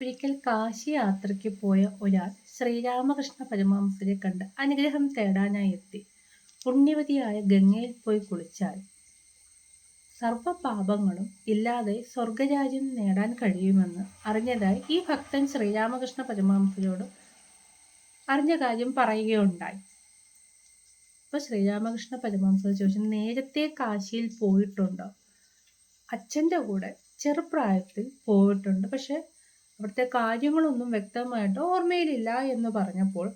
ഒരിക്കൽ കാശി യാത്രയ്ക്ക് പോയ ഒരാൾ ശ്രീരാമകൃഷ്ണ പരമഹംസരെ കണ്ട് അനുഗ്രഹം തേടാനായി എത്തി. പുണ്യവതിയായ ഗംഗയിൽ പോയി കുളിച്ചാൽ സർവ പാപങ്ങളും ഇല്ലാതെ സ്വർഗരാജ്യം നേടാൻ കഴിയുമെന്ന് അറിഞ്ഞതായി ഈ ഭക്തൻ ശ്രീരാമകൃഷ്ണ പരമഹംസരോട് അറിഞ്ഞ കാര്യം പറയുകയുണ്ടായി. അപ്പൊ ശ്രീരാമകൃഷ്ണ പരമഹംസർ ചോദിച്ചു നേരത്തെ കാശിയിൽ പോയിട്ടുണ്ടോ? അച്ഛന്റെ കൂടെ ചെറുപ്രായത്തിൽ പോയിട്ടുണ്ട്. പക്ഷെ അവിടുത്തെ കാര്യങ്ങളൊന്നും വ്യക്തമായിട്ട് ഓർമ്മയിലില്ല എന്ന് പറഞ്ഞപ്പോൾ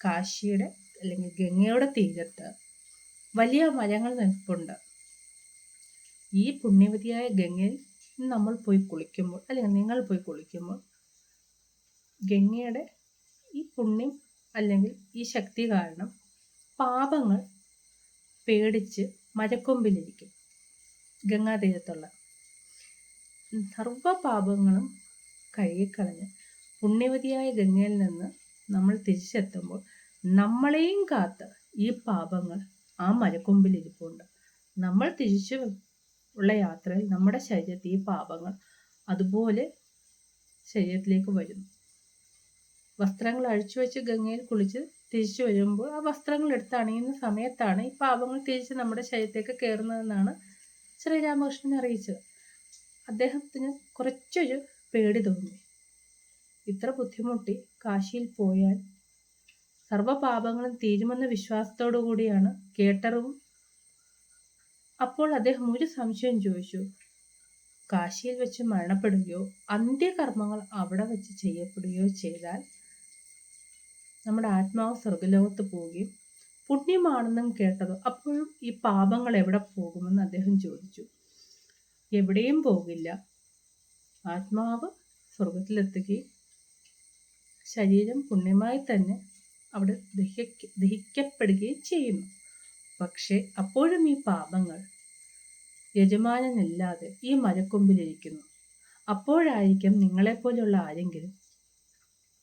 കാശിയുടെ അല്ലെങ്കിൽ ഗംഗയുടെ തീരത്ത് വലിയ മരങ്ങൾ നിൽപ്പുണ്ട്. ഈ പുണ്യവതിയായ ഗംഗയിൽ നമ്മൾ പോയി കുളിക്കുമ്പോൾ അല്ലെങ്കിൽ നിങ്ങൾ പോയി കുളിക്കുമ്പോൾ ഗംഗയുടെ ഈ പുണ്യം അല്ലെങ്കിൽ ഈ ശക്തി കാരണം പാപങ്ങൾ പേടിച്ച് മരക്കൊമ്പിലിരിക്കും ഗംഗാതീരത്തുള്ള. സർവ പാപങ്ങളും കഴുകിക്കളഞ്ഞ് പുണ്യവതിയായ ഗംഗയിൽ നിന്ന് നമ്മൾ തിരിച്ചെത്തുമ്പോൾ നമ്മളെയും കാത്ത് ഈ പാപങ്ങൾ ആ മരക്കൊമ്പിൽ ഇരിപ്പുണ്ട്. നമ്മൾ തിരിച്ചു ഉള്ള യാത്രയിൽ നമ്മുടെ ശരീരത്തിൽ ഈ പാപങ്ങൾ അതുപോലെ ശരീരത്തിലേക്ക് വരുന്നു. വസ്ത്രങ്ങൾ അഴിച്ചു വെച്ച് ഗംഗയിൽ കുളിച്ച് തിരിച്ചു വരുമ്പോൾ ആ വസ്ത്രങ്ങൾ എടുത്ത് അണിയുന്ന സമയത്താണ് ഈ പാപങ്ങൾ തിരിച്ച് നമ്മുടെ ശരീരത്തേക്ക് കയറുന്നതെന്നാണ് ശ്രീരാമകൃഷ്ണൻ അറിയിച്ചത്. അദ്ദേഹത്തിന് കുറച്ചൊരു പേടി തോന്നി. ഇത്ര ബുദ്ധിമുട്ടി കാശിയിൽ പോയാൽ സർവപാപങ്ങളും തീരുമെന്ന വിശ്വാസത്തോടു കൂടിയാണ് കേട്ടറിവും. അപ്പോൾ അദ്ദേഹം ഒരു സംശയം ചോദിച്ചു. കാശിയിൽ വെച്ച് മരണപ്പെടുകയോ അന്ത്യകർമ്മങ്ങൾ അവിടെ വെച്ച് ചെയ്യപ്പെടുകയോ ചെയ്താൽ നമ്മുടെ ആത്മാവ് സ്വർഗലോകത്ത് പോവുകയും പുണ്യമാണെന്നും കേട്ടത് അപ്പോഴും ഈ പാപങ്ങൾ എവിടെ പോകുമെന്ന് അദ്ദേഹം ചോദിച്ചു. എവിടെയും പോകില്ല. ആത്മാവ് സ്വർഗത്തിലെത്തുകയും ശരീരം പുണ്യമായി തന്നെ അവിടെ ദഹിക്ക ദഹിക്കപ്പെടുകയും ചെയ്യുന്നു. പക്ഷേ അപ്പോഴും ഈ പാപങ്ങൾ യജമാനനില്ലാതെ ഈ മരക്കൊമ്പിലിരിക്കുന്നു. അപ്പോഴായിരിക്കും നിങ്ങളെപ്പോലെയുള്ള ആരെങ്കിലും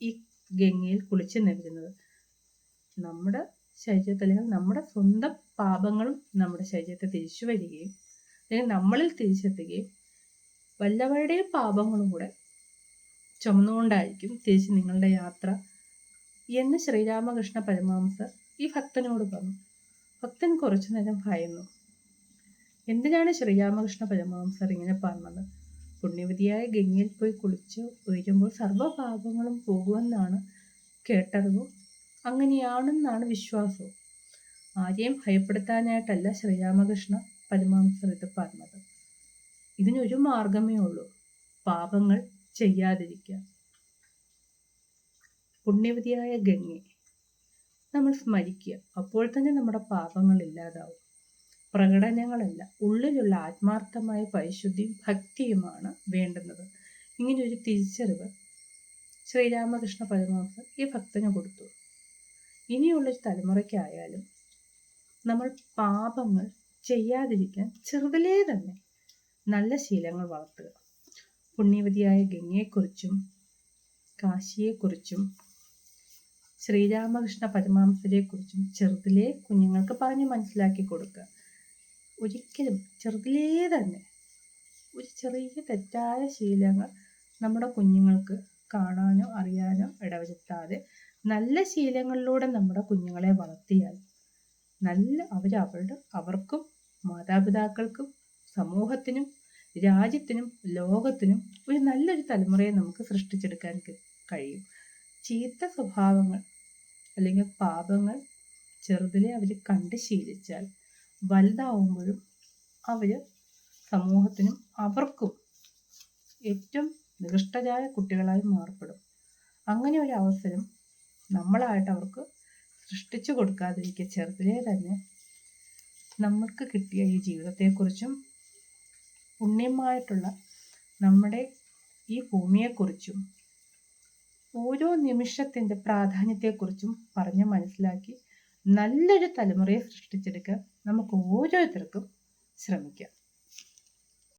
ഈ ഗംഗയിൽ കുളിച്ചു നിൽക്കുന്നത് നമ്മുടെ ശരീരത്തിൽ നമ്മുടെ സ്വന്തം പാപങ്ങളും നമ്മുടെ ശരീരത്തെ തിരിച്ചു വരികയും അല്ലെങ്കിൽ നമ്മളിൽ തിരിച്ചെത്തുകയും വല്ലവരുടെയും പാപങ്ങളും കൂടെ ചുമന്നുകൊണ്ടായിരിക്കും തിരിച്ച് നിങ്ങളുടെ യാത്ര. എന്ന് ശ്രീരാമകൃഷ്ണ പരമഹംസർ ഈ ഭക്തനോട് പറഞ്ഞു. ഭക്തൻ കുറച്ചു നേരം ഭയന്നു. എന്തിനാണ് ശ്രീരാമകൃഷ്ണ പരമഹംസർ ഇങ്ങനെ പറഞ്ഞത്? പുണ്യവതിയായ ഗംഗയിൽ പോയി കുളിച്ച് ഉയരുമ്പോൾ സർവപാപങ്ങളും പോകുമെന്നാണ് കേട്ടറിവും? അങ്ങനെയാണെന്നാണ് വിശ്വാസവും. ആരെയും ഭയപ്പെടുത്താനായിട്ടല്ല ശ്രീരാമകൃഷ്ണ പരമഹംസർ ഇത് പറഞ്ഞത്. ഇതിനൊരു മാർഗമേ ഉള്ളൂ. പാപങ്ങൾ ചെയ്യാതിരിക്കുക. പുണ്യവതിയായ ഗംഗെ നമ്മൾ സ്മരിക്കുക. അപ്പോൾ തന്നെ നമ്മുടെ പാപങ്ങൾ ഇല്ലാതാവും. പ്രകടനങ്ങളല്ല ഉള്ളിലുള്ള ആത്മാർത്ഥമായ പരിശുദ്ധിയും ഭക്തിയുമാണ് വേണ്ടുന്നത്. ഇങ്ങനെ ഒരു തിരിച്ചറിവ് ശ്രീരാമകൃഷ്ണ പരമഹംസ ഈ ഭക്തന് കൊടുത്തു. ഇനിയുള്ളൊരു തലമുറയ്ക്കായാലും നമ്മൾ പാപങ്ങൾ ചെയ്യാതിരിക്കാൻ ചെറുതിലേ തന്നെ നല്ല ശീലങ്ങൾ വളർത്തുക. പുണ്യവതിയായ ഗംഗയെക്കുറിച്ചും കാശിയെക്കുറിച്ചും ശ്രീരാമകൃഷ്ണ പരമാംസരെക്കുറിച്ചും ചെറുതിലെ കുഞ്ഞുങ്ങൾക്ക് പറഞ്ഞ് മനസ്സിലാക്കി കൊടുക്കുക. ഒരിക്കലും ചെറുതിലേ തന്നെ ഒരു ചെറിയ തെറ്റായ ശീലങ്ങൾ നമ്മുടെ കുഞ്ഞുങ്ങൾക്ക് കാണാനോ അറിയാനോ ഇടവരുത്താതെ നല്ല ശീലങ്ങളിലൂടെ നമ്മുടെ കുഞ്ഞുങ്ങളെ വളർത്തിയാൽ നല്ല അവർ അവരുടെ അവർക്കും മാതാപിതാക്കൾക്കും സമൂഹത്തിനും രാജ്യത്തിനും ലോകത്തിനും ഒരു നല്ലൊരു തലമുറയെ നമുക്ക് സൃഷ്ടിച്ചെടുക്കാൻ കഴിയും. ചീത്ത സ്വഭാവങ്ങൾ അല്ലെങ്കിൽ പാപങ്ങൾ ചെറുതിലെ അവർ കണ്ട് ശീലിച്ചാൽ വലുതാവുമ്പോഴും അവർ സമൂഹത്തിനും അവർക്കും ഏറ്റവും നികൃഷ്ടരായ കുട്ടികളായി മാറപ്പെടും. അങ്ങനെ ഒരു അവസരം നമ്മളായിട്ട് അവർക്ക് സൃഷ്ടിച്ചു കൊടുക്കാതിരിക്കുക ചെറുതിലെ തന്നെ നമ്മൾക്ക് കിട്ടിയ ഈ ജീവിതത്തെക്കുറിച്ചും പുണ്യമായിട്ടുള്ള നമ്മുടെ ഈ ഭൂമിയെക്കുറിച്ചും ഓരോ നിമിഷത്തിന്റെ പ്രാധാന്യത്തെക്കുറിച്ചും പറഞ്ഞ് മനസ്സിലാക്കി നല്ലൊരു തലമുറയെ സൃഷ്ടിച്ചെടുക്കാൻ നമുക്ക് ഓരോരുത്തർക്കും ശ്രമിക്കാം.